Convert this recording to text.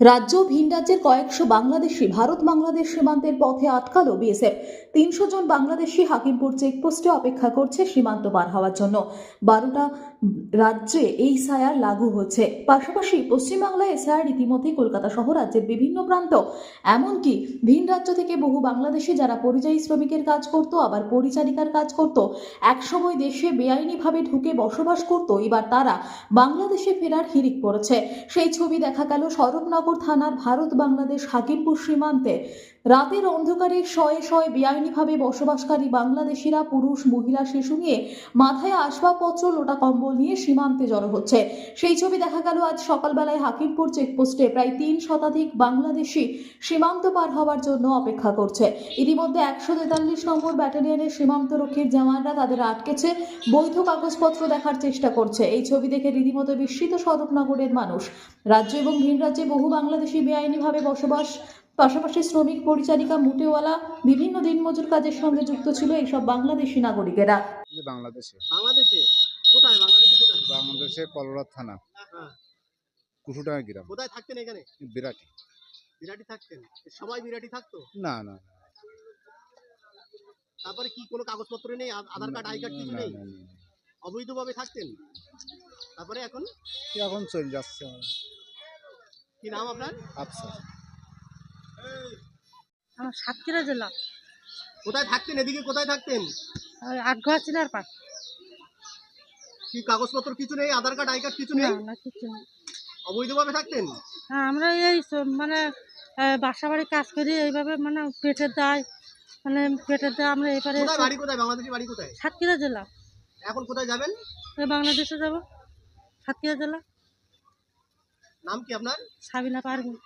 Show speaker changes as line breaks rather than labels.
রাজ্য ভিন রাজ্যের কয়েকশো বাংলাদেশি, ভারত বাংলাদেশ সীমান্তের পথে আটকালো বিএসএফ। তিনশো জন বাংলাদেশি হাকিমপুর চেকপোস্টে অপেক্ষা করছে সীমান্ত পার হওয়ার জন্য। বারোটা রাজ্যে এই সায়ার লাগু হচ্ছে। পাশাপাশি পশ্চিমবাংলায় এসআইআর ইতিমধ্যে কলকাতা সহ রাজ্যের বিভিন্ন প্রান্ত। এমনকি ভিন রাজ্য থেকে বহু বাংলাদেশি যারা পরিযায়ী শ্রমিকের কাজ করত, আবার পরিচারিকার কাজ করত, একসময় দেশে বেআইনিভাবে ঢুকে বসবাস করত, এবার তারা বাংলাদেশে ফেরার হিরিক পড়েছে। সেই ছবি দেখা গেল স্বরূপনগর থানার ভারত বাংলাদেশ হাকিমপুর সীমান্তে। রাতের অন্ধকারে শয়ে শয়ে বেআইনিভাবে বসবাসকারী বাংলাদেশিরা, পুরুষ, মহিলা, শিশু নিয়ে মাথায় আসবাবপত্র, লোটা কম্বল নিয়ে সীমান্তে জড়ো হচ্ছে। সেই ছবি দেখা গেল আজ সকালবেলায় হাকিমপুর চেকপোস্টে। প্রায় তিন শতাধিক বাংলাদেশি সীমান্ত পার হওয়ার জন্য অপেক্ষা করছে। ইতিমধ্যে একশো তেতাল্লিশ নম্বর ব্যাটালিয়নের সীমান্তরক্ষীর জওয়ানরা তাদের আটকেছে। বৈধ কাগজপত্র দেখার চেষ্টা করছে। এই ছবি দেখে রীতিমতো বিস্মিত স্বরূপনগরের মানুষ। রাজ্য এবং ভিন রাজ্যে বহু বাংলাদেশি বেআইনিভাবে বসবাস পাশাপাশি শ্রমিক পরিচারিকা মুটেওয়ালা বিভিন্ন দিনমজুর কাজের সঙ্গে যুক্ত ছিল এইসব বাংলাদেশি নাগরিকেরা।
বাংলাদেশে।
বাংলাদেশে? কোথায়? বাংলাদেশে কোথায়?
বাংলাদেশে কলরাত থানা।
হ্যাঁ।
কুসুডাঙ্গা গ্রাম।
কোথায় থাকতেন এখানে?
বিরাটি।
বিরাটি থাকতেন? সবাই বিরাটি থাকতো?
না না না,
তারপরে কি কোনো কাগজপত্র নেই? আধার কার্ড আই কার্ড কিছু নেই। অবৈধভাবে থাকতেন? তারপরে এখন?
কি এখন চলে যাচ্ছে।
কি নাম আপনার?
আফসা
আমার সাতক্ষীরা জেলা।
কোথায় থাকতেন? এদিকে কোথায় থাকতেন?
আটঘর চিনার পাশ
কি কাগজপত্র কিছু নেই? আধার কার্ড আই কার্ড কিছু নেই?
না কিছু না
অবৈধভাবে থাকতেন?
হ্যাঁ আমরা এই মানে বাসা বাড়ি কাজ করি এইভাবে মানে পেটের দায় মানে পেটের দায় আমরা এবারে
বাড়ি কোথায়? বাংলাদেশি বাড়ি কোথায়?
সাতক্ষীরা জেলা।
এখন কোথায় যাবেন?
বাংলাদেশে যাব। সাতক্ষীরা জেলা।
নাম কি আপনার?
সাবিনা পারভিন।